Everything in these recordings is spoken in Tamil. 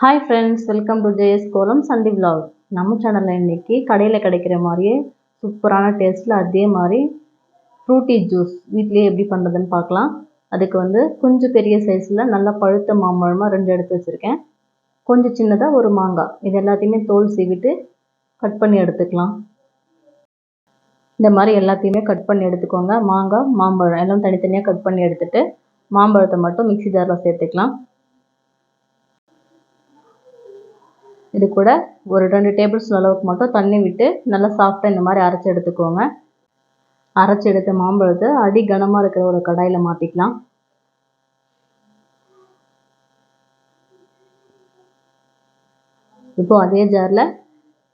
Hi friends welcome to JS kolam Sunday vlog நம்ம சேனலில் இன்றைக்கி கடையில் கிடைக்கிற மாதிரியே சூப்பரான டேஸ்ட்டில் அதே மாதிரி ஃப்ரூட்டி ஜூஸ் வீட்லேயே எப்படி பண்ணுறதுன்னு பார்க்கலாம். அதுக்கு வந்து கொஞ்சம் பெரிய சைஸில் நல்லா பழுத்த மாம்பழமாக ரெண்டு எடுத்து வச்சுருக்கேன். கொஞ்சம் சின்னதாக ஒரு மாங்காய். இது எல்லாத்தையுமே தோல் சீவிட்டு கட் பண்ணி எடுத்துக்கலாம். இந்த மாதிரி எல்லாத்தையுமே கட் பண்ணி எடுத்துக்கோங்க. மாங்காய் மாம்பழம் எல்லாம் தனித்தனியாக கட் பண்ணி எடுத்துகிட்டு மாம்பழத்தை மட்டும் மிக்சி ஜாரில் சேர்த்துக்கலாம். இது கூட ஒரு ரெண்டு டேபிள் ஸ்பூன் அளவுக்கு மட்டும் தண்ணி விட்டு நல்லா சாஃப்டாக இந்த மாதிரி அரைச்சி எடுத்துக்கோங்க. அரைச்சி எடுத்த மாம்பழத்தை அடி கனமாக இருக்கிற ஒரு கடாயில் மாற்றிக்கலாம் இப்போது அதே ஜாரில்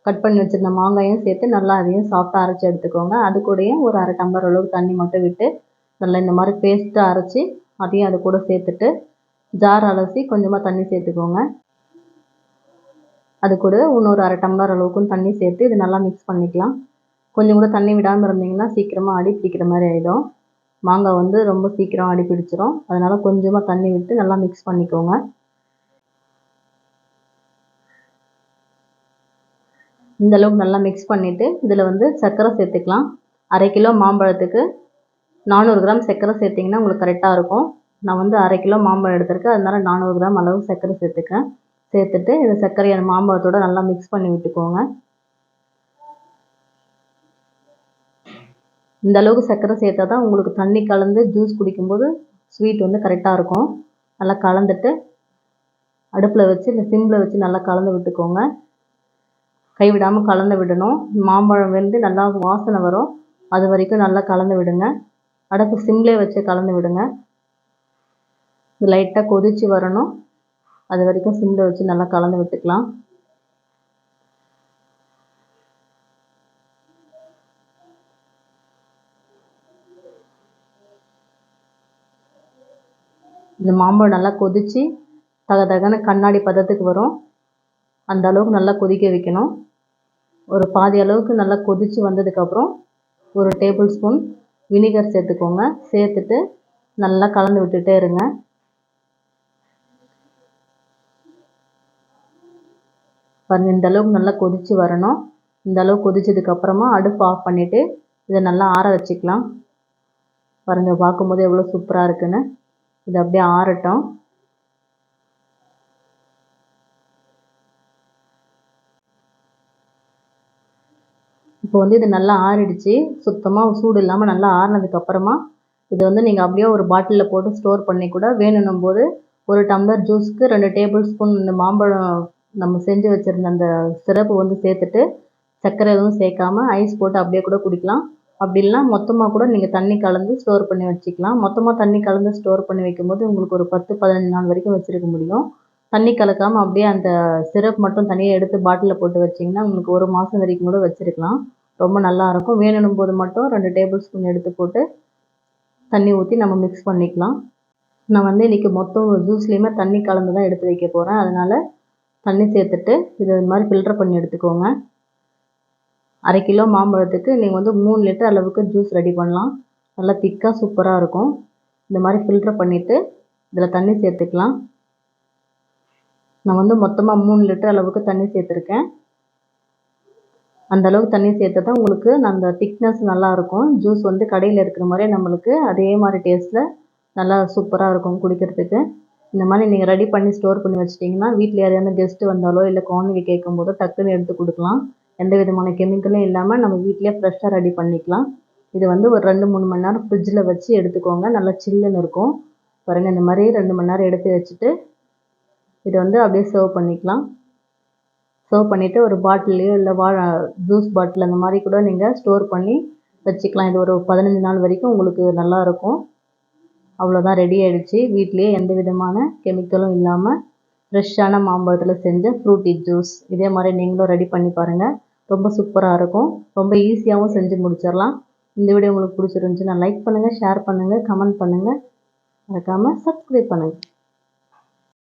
கட் பண்ணி வச்சுருந்த மாங்காயும் சேர்த்து நல்லா அதையும் சாஃப்டாக அரைச்சி எடுத்துக்கோங்க. அது கூடயும் ஒரு அரை டம்ளர் அளவுக்கு தண்ணி மட்டும் விட்டு நல்லா இந்த மாதிரி பேஸ்ட்டாக அரைச்சி அதையும் அது கூட சேர்த்துட்டு ஜார் அலசி கொஞ்சமாக தண்ணி சேர்த்துக்கோங்க. அது கூட இன்னொரு அரை டம்ளர் அளவுக்கும் தண்ணி சேர்த்து இது நல்லா மிக்ஸ் பண்ணிக்கலாம். கொஞ்சம் கூட தண்ணி விடாமல் இருந்தீங்கன்னா சீக்கிரமாக அடி பிடிக்கிற மாதிரி ஆகிடும் மாங்காய் வந்து ரொம்ப சீக்கிரம் அடி பிடிச்சிரும். அதனால் கொஞ்சமாக தண்ணி விட்டு நல்லா மிக்ஸ் பண்ணிக்கோங்க. இந்த அளவுக்கு நல்லா மிக்ஸ் பண்ணிவிட்டு இதில் வந்து சர்க்கரை சேர்த்துக்கலாம். அரை கிலோ மாம்பழத்துக்கு நானூறு கிராம் சர்க்கரை சேர்த்திங்கன்னா உங்களுக்கு கரெக்டாக இருக்கும். நான் வந்து அரை கிலோ மாம்பழம் எடுத்திருக்கேன். அதனால நானூறு கிராம் அளவு சர்க்கரை சேர்த்துக்கேன் சேர்த்துட்டு இந்த சர்க்கரையை மாம்பழத்தோடு மாம்பழத்தோட நல்லா மிக்ஸ் பண்ணி விட்டுக்கோங்க. இந்த அளவுக்கு சர்க்கரை சேர்த்தா தான் உங்களுக்கு தண்ணி கலந்து ஜூஸ் குடிக்கும்போது ஸ்வீட் வந்து கரெக்டாக இருக்கும். நல்லா கலந்துட்டு அடுப்பில் வச்சு இல்லை சிம்மில் வச்சு நல்லா கலந்து விட்டுக்கோங்க. கைவிடாமல் கலந்து விடணும். மாம்பழம் வெந்து நல்லா வாசனை வரும். அது வரைக்கும் நல்லா கலந்து விடுங்க. அடுப்பு சிம்லேயே வச்சு கலந்து விடுங்க. லைட்டாக கொதித்து வரணும். அது வரைக்கும் சிம்மில் வச்சு நல்லா கலந்து விட்டுக்கலாம். இந்த மாம்பழம் நல்லா கொதித்து தக தகன கண்ணாடி பதத்துக்கு வரும். அந்த அளவுக்கு நல்லா கொதிக்க வைக்கணும். ஒரு பாதி அளவுக்கு நல்லா கொதித்து வந்ததுக்கப்புறம் ஒரு டேபிள் ஸ்பூன் வினிகர் சேர்த்துக்கோங்க. சேர்த்துட்டு நல்லா கலந்து விட்டுட்டே இருங்க. பாருங்கள் இந்த அளவுக்கு நல்லா கொதித்து வரணும். இந்த அளவுக்கு கொதிச்சதுக்கப்புறமா அடுப்பு ஆஃப் பண்ணிவிட்டு இதை நல்லா ஆற வச்சுக்கலாம். பாருங்கள் பார்க்கும்போது எவ்வளோ சூப்பராக இருக்குன்னு. இது அப்படியே ஆறட்டும். இப்போ வந்து இது நல்லா ஆறிடுச்சு. சுத்தமாக சூடு இல்லாமல் நல்லா ஆறினதுக்கப்புறமா இது வந்து நீங்கள் அப்படியே ஒரு பாட்டிலில் போட்டு ஸ்டோர் பண்ணி கூட வேணும்னும் போது ஒரு டம்ளர் ஜூஸ்க்கு ரெண்டு டேபிள் ஸ்பூன் இந்த மாம்பழம் நம்ம செஞ்சு வச்சுருந்த அந்த சிரப்பு வந்து சேர்த்துட்டு சர்க்கரை எதுவும் சேர்க்காம ஐஸ் போட்டு அப்படியே கூட குடிக்கலாம். அப்படி இல்லைனா மொத்தமாக கூட நீங்கள் தண்ணி கலந்து ஸ்டோர் பண்ணி வச்சுக்கலாம். மொத்தமாக தண்ணி கலந்து ஸ்டோர் பண்ணி வைக்கும்போது உங்களுக்கு ஒரு பத்து பதினஞ்சு நாள் வரைக்கும் வச்சுருக்க முடியும். தண்ணி கலக்காமல் அப்படியே அந்த சிரப் மட்டும் தனியாக எடுத்து பாட்டிலில் போட்டு வச்சிங்கன்னா உங்களுக்கு ஒரு மாதம் வரைக்கும் கூட வச்சுருக்கலாம். ரொம்ப நல்லாயிருக்கும் வேணும் போது மட்டும் ரெண்டு டேபிள் ஸ்பூன் எடுத்து போட்டு தண்ணி ஊற்றி நம்ம மிக்ஸ் பண்ணிக்கலாம். நான் வந்து இன்றைக்கி மொத்தம் ஜூஸ்லேயுமே தண்ணி கலந்து தான் எடுத்து வைக்க போகிறேன் அதனால் தண்ணி சேர்த்துட்டு இது மாதிரி ஃபில்ட்ரு பண்ணி எடுத்துக்கோங்க. அரை கிலோ மாம்பழத்துக்கு நீங்கள் வந்து மூணு லிட்டர் அளவுக்கு ஜூஸ் ரெடி பண்ணலாம். நல்லா திக்காக சூப்பராக இருக்கும். இந்த மாதிரி ஃபில்டர் பண்ணிவிட்டு இதில் தண்ணி சேர்த்துக்கலாம். நான் வந்து மொத்தமாக மூணு லிட்டர் அளவுக்கு தண்ணி சேர்த்துருக்கேன். அந்த அளவுக்கு தண்ணி சேர்த்தா தான் உங்களுக்கு அந்த திக்னஸ் நல்லாயிருக்கும் ஜூஸ் வந்து கடையில் இருக்கிற மாதிரியே நம்மளுக்கு அதே மாதிரி டேஸ்ட்டில் நல்லா சூப்பராக இருக்கும் குடிக்கிறதுக்கு. இந்த மாதிரி நீங்கள் ரெடி பண்ணி ஸ்டோர் பண்ணி வச்சிட்டிங்கன்னா வீட்டில் யாரையாவது கெஸ்ட்டு வந்தாலோ இல்லை குழந்தைங்க கேட்கும் போதோ டக்குன்னு எடுத்து கொடுக்கலாம். எந்த விதமான கெமிக்கலும் இல்லாமல் நம்ம வீட்டிலே ஃப்ரெஷ்ஷாக ரெடி பண்ணிக்கலாம். இது வந்து ஒரு ரெண்டு மூணு மணி நேரம் ஃப்ரிட்ஜில் வச்சு எடுத்துக்கோங்க. நல்லா சில்லுன்னு இருக்கும். பாருங்கள் இந்த மாதிரி ரெண்டு மணி நேரம் எடுத்து வச்சுட்டு இதை வந்து அப்படியே சர்வ் பண்ணிக்கலாம். சர்வ் பண்ணிவிட்டு ஒரு பாட்டில்லையோ இல்லை வா ஜூஸ் பாட்டில் அந்த மாதிரி கூட நீங்கள் ஸ்டோர் பண்ணி வச்சுக்கலாம். இது ஒரு பதினஞ்சு நாள் வரைக்கும் உங்களுக்கு நல்லாயிருக்கும் அவ்வளோதான் ரெடி ஆகிடுச்சு வீட்லேயே எந்த விதமான கெமிக்கலும் இல்லாமல் ஃப்ரெஷ்ஷான மாம்பழத்தில் செஞ்ச ஃப்ரூட்டி ஜூஸ் இதே மாதிரி நீங்களும் ரெடி பண்ணி பாருங்கள் ரொம்ப சூப்பராக இருக்கும். ரொம்ப ஈஸியாகவும் செஞ்சு முடிச்சிடலாம். இந்த வீடியோ உங்களுக்கு பிடிச்சிருந்துச்சுன்னா லைக் பண்ணுங்கள் ஷேர் பண்ணுங்கள் கமெண்ட் பண்ணுங்கள் மறக்காமல் சப்ஸ்கிரைப் பண்ணுங்கள்